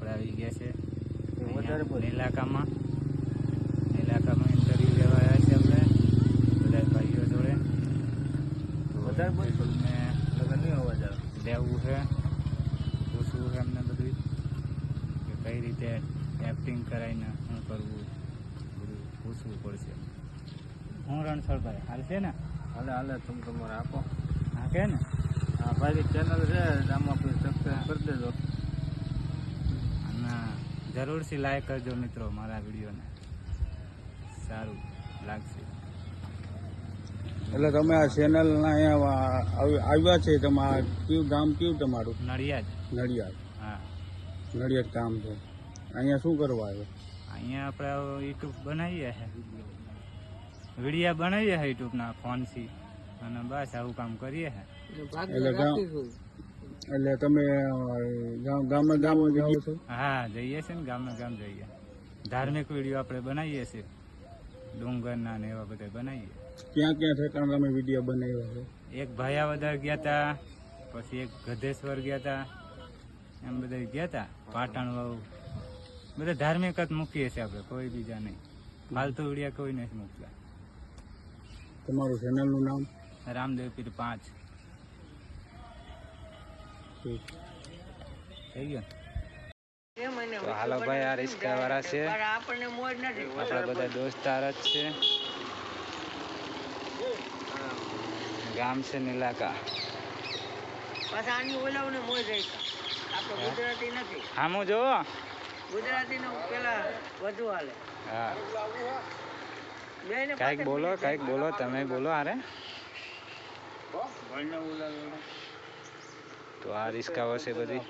આપણે આવી ગયા છે. ઇલાકામાં ઇલાકામાં ઇન્ટરવ્યુ લેવા આવ્યા છે આપણે બધા ભાઈઓ જોડે. તો વધારે લેવું છે પૂછવું છે એમને બધું કે કઈ રીતે એક્ટિંગ કરાવીને શું કરવું બધું પૂછવું પડશે. હું રણછોડભાઈ હાલ છે ને? હાલે હાલે તમે તમારે આપો. હા કે ને? હા ભાઈ ચેનલ છે આમાં સબસ્ક્રાઈબ કરી દેજો. જરૂરથી લાઈક કરજો મિત્રો મારા વિડીયોને. સારું લાગશે. એટલે તમે આ ચેનલ અહીંયા આવ્યા છે તમારા કયું ગામ કયું તમારું? નડિયાદ. નડિયાદ. હા. નડિયાદ ગામ છે. અહીંયા શું કરવા આવ્યો? અહીંયા આપણે યુટ્યુબ બનાવીએ છે વિડીયા બનાવીએ છે યુટ્યુબના ફોનથી અને બસ આવું કામ કરીએ છે એટલે એટલે તમે ગામ ગામે ગામ જાઓ છો? હા જઈએ છીએ ને ગામે ગામ જઈએ. ધાર્મિક વીડિયો આપણે બનાવીએ છીએ. ડુંગરના ને એવા બધા બનાવીએ. ક્યાં ક્યાં ઠેકાણ તમે વીડિયો બનાવ્યો છે? એક ભાયાવદર ગયા હતા પછી એક ગધેશ્વર ગયા તા એમ બધા ગયા તા પાટણ વાવ બધા ધાર્મિક જ મૂકીએ છીએ આપણે કોઈ બીજા નહીં. ફાલતુ વિડીયા કોઈ નથી મૂકતા. તમારું ચેનલનું નામ? રામદેવ પીર પાંચ. થઈ હાલો ભાઈ, આ રિસ્કા વાળા છે. આપણા બધા દોસ્તાર જ છે. ગામ છે નીલાકા. આમું જોવો. ગુજરાતી બેયને બોલો, કંઈક બોલો, તમે બોલો આરે તો આ રિસ્કાઓ છે બધી.